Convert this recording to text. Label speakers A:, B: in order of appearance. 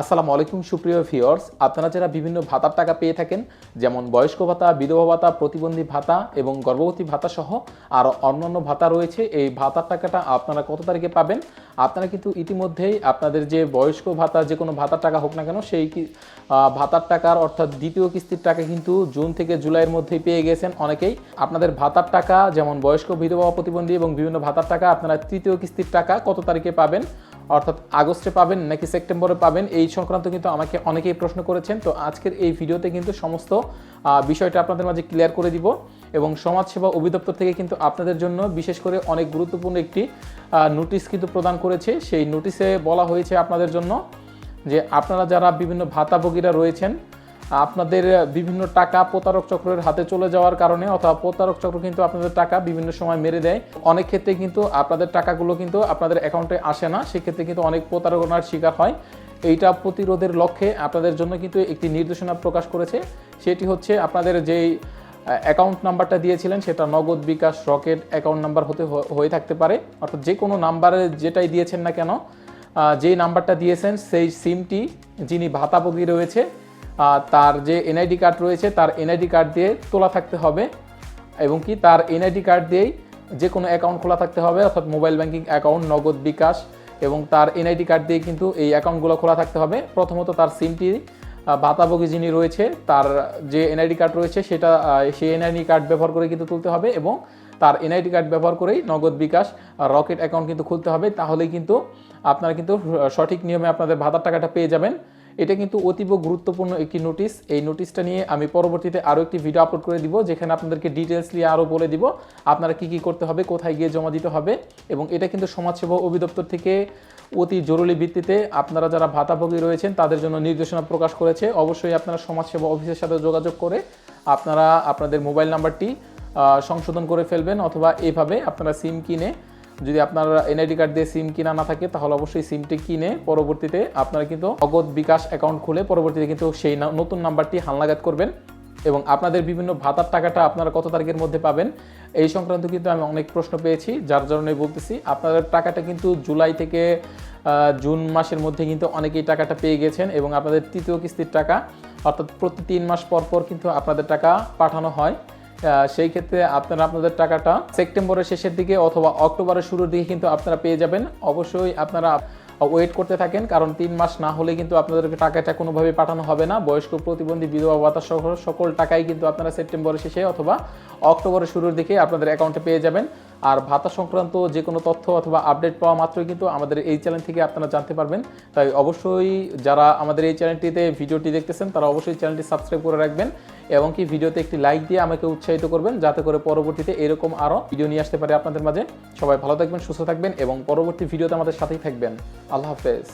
A: আসসালামু আলাইকুম, সুপ্রিয় ভিউয়ার্স। আপনারা যারা বিভিন্ন ভাতার টাকা পেয়ে থাকেন, যেমন বয়স্ক ভাতা, বিধবা ভাতা, প্রতিবন্ধী ভাতা এবং গর্ভবতী ভাতা সহ আরও অন্যান্য ভাতা রয়েছে, এই ভাতার টাকাটা আপনারা কত তারিখে পাবেন? আপনারা কিন্তু ইতিমধ্যেই আপনাদের যে বয়স্ক ভাতা, যে কোনো ভাতার টাকা হোক না কেন, সেই ভাতার টাকার অর্থাৎ দ্বিতীয় কিস্তির টাকা কিন্তু জুন থেকে জুলাইয়ের মধ্যেই পেয়ে গেছেন অনেকেই। আপনাদের ভাতার টাকা, যেমন বয়স্ক, বিধবা, প্রতিবন্ধী এবং বিভিন্ন ভাতার টাকা, আপনারা তৃতীয় কিস্তির টাকা কত তারিখে পাবেন? অর্থাৎ আগস্টে পাবেন নাকি সেপ্টেম্বরে পাবেন, এই সংক্রান্ত কিন্তু আমাকে অনেকেই প্রশ্ন করেছেন। তো আজকের এই ভিডিওতে কিন্তু সমস্ত বিষয়টা আপনাদের মাঝে ক্লিয়ার করে দিব এবং সমাজসেবা অভিদপ্তর থেকে কিন্তু আপনাদের জন্য বিশেষ করে অনেক গুরুত্বপূর্ণ একটি নোটিশ কিন্তু প্রদান করেছে। সেই নোটিশে বলা হয়েছে আপনাদের জন্য যে আপনারা যারা বিভিন্ন ভাতাভোগীরা রয়েছেন আপনাদের বিভিন্ন টাকা প্রতারক চক্রের হাতে চলে যাওয়ার কারণে, অথবা প্রতারক চক্র কিন্তু আপনাদের টাকা বিভিন্ন সময় মেরে দেয়। অনেক ক্ষেত্রে কিন্তু আপনাদের টাকাগুলো কিন্তু আপনাদের অ্যাকাউন্টে আসে না, সেক্ষেত্রে কিন্তু অনেক প্রতারণার শিকার হয়। এইটা প্রতিরোধের লক্ষ্যে আপনাদের জন্য কিন্তু একটি নির্দেশনা প্রকাশ করেছে। সেটি হচ্ছে আপনাদের যেই অ্যাকাউন্ট নাম্বারটা দিয়েছিলেন, সেটা নগদ বিকাশ রকেট অ্যাকাউন্ট নাম্বার হতে হয়ে থাকতে পারে। অর্থাৎ যে কোনো নাম্বারে যেটাই দিয়েছেন না কেন যেই নাম্বারটা দিয়েছেন, সেই সিমটি যিনি ভাতাভোগী রয়েছে তার যে এনআইডি কার্ড রয়েছে, তার এনআইডি কার্ড দিয়ে তোলা থাকতে হবে এবং কি তার এনআইডি কার্ড দিয়েই যে কোনো অ্যাকাউন্ট খোলা থাকতে হবে, অর্থাৎ মোবাইল ব্যাংকিং অ্যাকাউন্ট, নগদ বিকাশ এবং তার এনআইডি কার্ড দিয়ে কিন্তু এই অ্যাকাউন্টগুলো খোলা থাকতে হবে। প্রথমত তার সিমটি ভাতাভোগী যিনি রয়েছে, তার যে এনআইডি কার্ড রয়েছে, সেটা সেই এনআইডি কার্ড ব্যবহার করে কিন্তু তুলতে হবে এবং তার এনআইডি কার্ড ব্যবহার করেই নগদ বিকাশ রকেট অ্যাকাউন্ট কিন্তু খুলতে হবে। তাহলেই কিন্তু আপনারা কিন্তু সঠিক নিয়মে আপনাদের ভাতার টাকাটা পেয়ে যাবেন। এটা কিন্তু অতীব গুরুত্বপূর্ণ একটি নোটিশ এই নোটিশটা নিয়ে আমি পরবর্তীতে আরও একটি ভিডিও আপলোড করে দিব, যেখানে আপনাদেরকে ডিটেলস নিয়ে আরও বলে দিব আপনারা কি কি করতে হবে, কোথায় গিয়ে জমা দিতে হবে এবং এটা কিন্তু সমাজসেবা অধিদপ্তর থেকে অতি জরুরি ভিত্তিতে আপনারা যারা ভাতাভোগী রয়েছেন, তাদের জন্য নির্দেশনা প্রকাশ করেছে। অবশ্যই আপনারা সমাজসেবা অফিসের সাথে যোগাযোগ করে আপনারা আপনাদের মোবাইল নাম্বারটি সংশোধন করে ফেলবেন অথবা এইভাবে আপনারা সিম কিনে যদি আপনার এনআইডি কার্ড দিয়ে সিম কিনা না থাকে, তাহলে অবশ্যই সিমটি কিনে পরবর্তীতে আপনারা কিন্তু নগদ বিকাশ অ্যাকাউন্ট খুলে পরবর্তীতে কিন্তু সেই নতুন নাম্বারটি হালনাগাদ করবেন এবং আপনাদের বিভিন্ন ভাতার টাকাটা আপনারা কত তারিখের মধ্যে পাবেন, এই সংক্রান্ত কিন্তু আমি অনেক প্রশ্ন পেয়েছি, যার জন্য বলতেছি, আপনাদের টাকাটা কিন্তু জুলাই থেকে জুন মাসের মধ্যে কিন্তু অনেকেই টাকাটা পেয়ে গেছেন এবং আপনাদের তৃতীয় কিস্তির টাকা, অর্থাৎ প্রতি তিন মাস পর পর কিন্তু আপনাদের টাকা পাঠানো হয়। সেই ক্ষেত্রে আপনারা আপনাদের টাকাটা সেপ্টেম্বরের শেষের দিকে অথবা অক্টোবরের শুরুর দিকে কিন্তু আপনারা পেয়ে যাবেন। অবশ্যই আপনারা ওয়েট করতে থাকেন, কারণ তিন মাস না হলে কিন্তু আপনাদেরকে টাকাটা কোনোভাবে পাঠানো হবে না। বয়স্ক প্রতিবন্ধী, বিধবা, ভাতা সহ সকল টাকাই কিন্তু আপনারা সেপ্টেম্বরের শেষে অথবা অক্টোবরের শুরুর দিকে আপনাদের অ্যাকাউন্টে পেয়ে যাবেন। আর ভাতা সংক্রান্ত যে কোনো তথ্য অথবা আপডেট পাওয়া মাত্রই কিন্তু আমাদের এই চ্যানেল থেকে আপনারা জানতে পারবেন। তাই অবশ্যই যারা আমাদের এই চ্যানেলটিতে ভিডিওটি দেখতেছেন, তারা অবশ্যই চ্যানেলটি সাবস্ক্রাইব করে রাখবেন এবং কি ভিডিওতে একটি লাইক দিয়ে আমাকে উৎসাহিত করবেন, যাতে করে পরবর্তীতে এরকম আরও ভিডিও নিয়ে আসতে পারে আপনাদের মাঝে। সবাই ভালো থাকবেন, সুস্থ থাকবেন এবং পরবর্তী ভিডিওতে আমাদের সাথেই থাকবেন। আল্লাহ হাফেজ।